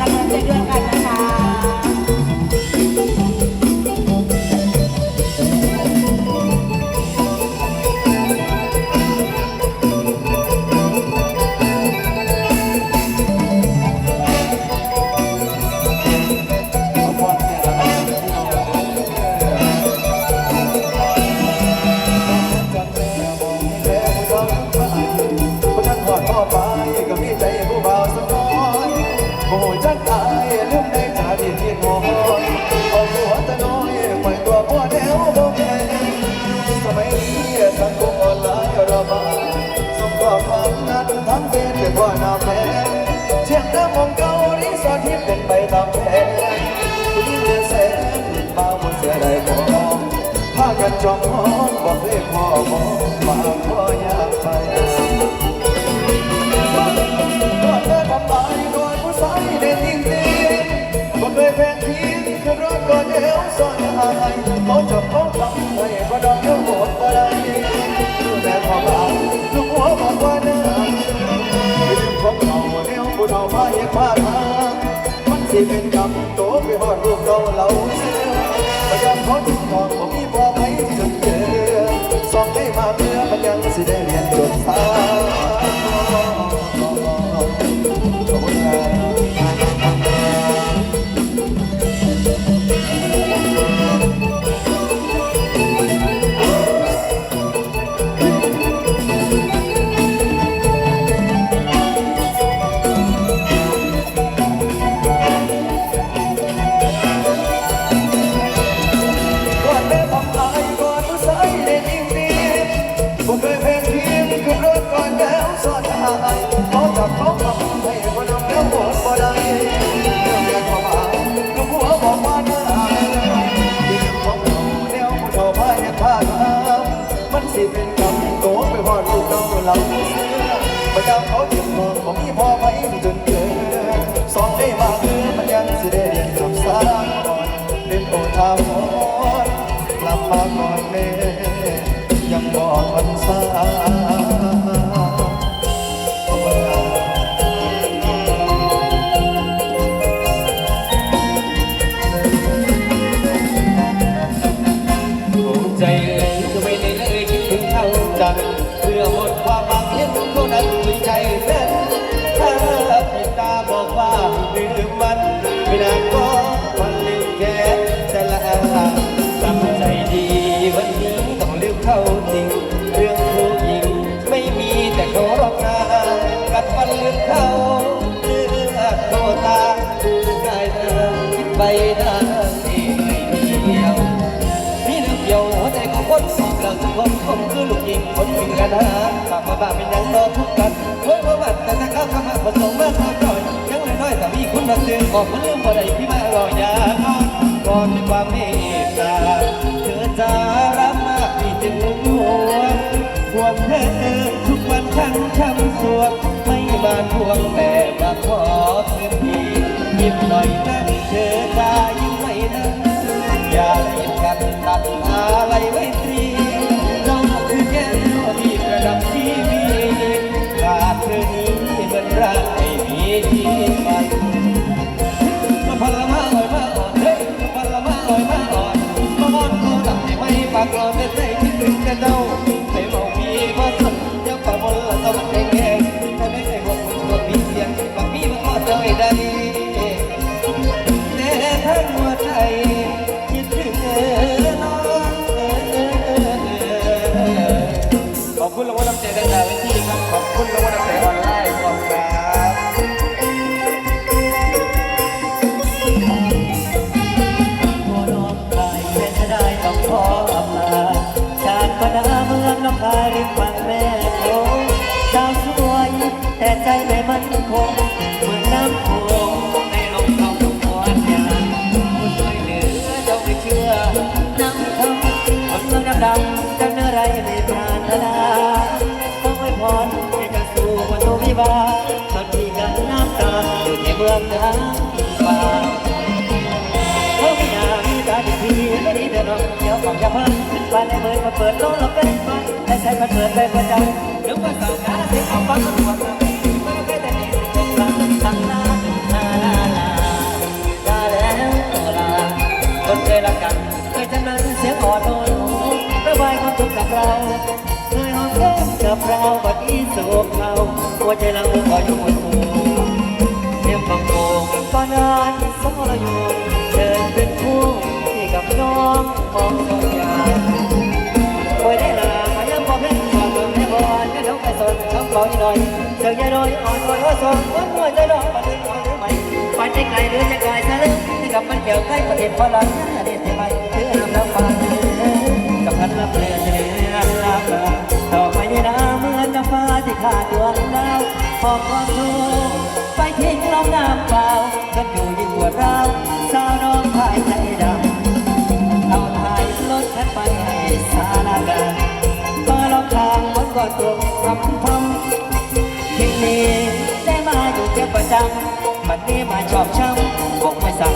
กันเดือเดือนกันนะคะ ให้พ่อมองมาพ่อยากไปก่อนเดินทำลายก่อนผู้ชายเด่นจริงๆบ่เคยแพงทิ้งขึ้นรถก่อนเอวซ่อนหายเขาจะเขาทำให้บ่ดอกเดียวหมดบ่ได้แต่พอมาลูกหัวบอกว่าเนื้อเป็นของเราแนวผู้เฒ่าพาเฮ็ดพาทางมันสิเป็นกรรมโตไปฮอดลูกเราเราสี ประจำเขาจึงมองของมีพอไหมจนเกินสองได้มาคือมันยังสิได้เรียนจบสามก่อนเป็นโอทามอนกลับมาก่อนแม่ยังบอกวันสา นะฝากมาบ้าเป็นยังรอทุกกันเฮ้ยว่ามันแต่ถ้าเข้าข้ามาผสมมาทำก่อยยังน้อยแต่มีคุณมาเตือนขอบคุณเรื่องบ่ได้พี่มารอยาก่อนด้วยความเมตตาเธอจะรับมากที่จึงหัวห่วงเธอทุกวันทั้งคำสวดไม่มาทวงแต่มาขอคืนดียิ้มหน่อยนะ มืองน้ำป่าเขาไม่อยากมีการดีทีไม่ดีเดินออกเดี๋ยวของยาพันบ้านในเมืองมาเปิดโลกเราเป็นไฟแต่ใช้มันเปิดไปประจำเดี๋ยวมาสาวขาเสียงของฟังมันหมดเลยมาแค่แต่นี้เป็นหลังตั้งหน้าลาลาลาลาแล้วลาคนเคยรักกันเคยจำนั้นเสียงอ่อนโอนระบายความทุกข์กับเราเคยหอมแก้มกับเราบัดนี้สูบเขาหัวใจเราก็อยู่บนสูง งานสรยงเดินเป็นคู่ที่กับน้องมองสองอย่างโอยได้ละคายังพอเพ่งพอเดินให้บอลนั่เน้งไปสนช้ำร้อยหน่อยเสียงยายน้อยอ่อนอ่อนอ่อนสนวันหัวใจะรอมาถึงอ่อนหรือไม่ไปันใจไกลหรือจะไกลซะเลึที่กับมันเกี่ยวใกล้ประเด็นพลังหน้าเด็ดที่ไปเพื่อน้ำน้ำฟังกับพันละบเรือจะเรือรับดอไปนี้นะเมื่อนน้ฟ้าที่ขาดดวงดาวขอความช่วย áo nam vào cất đùi của tao sao nó phải chạy đằng non hai lốt hết bay hay xa la gần có lòng thang vẫn gọi tuồng thăm thăm thiên nhiên sẽ mà dù kia vào trong mà đi mà chọc trong, bụng mày sao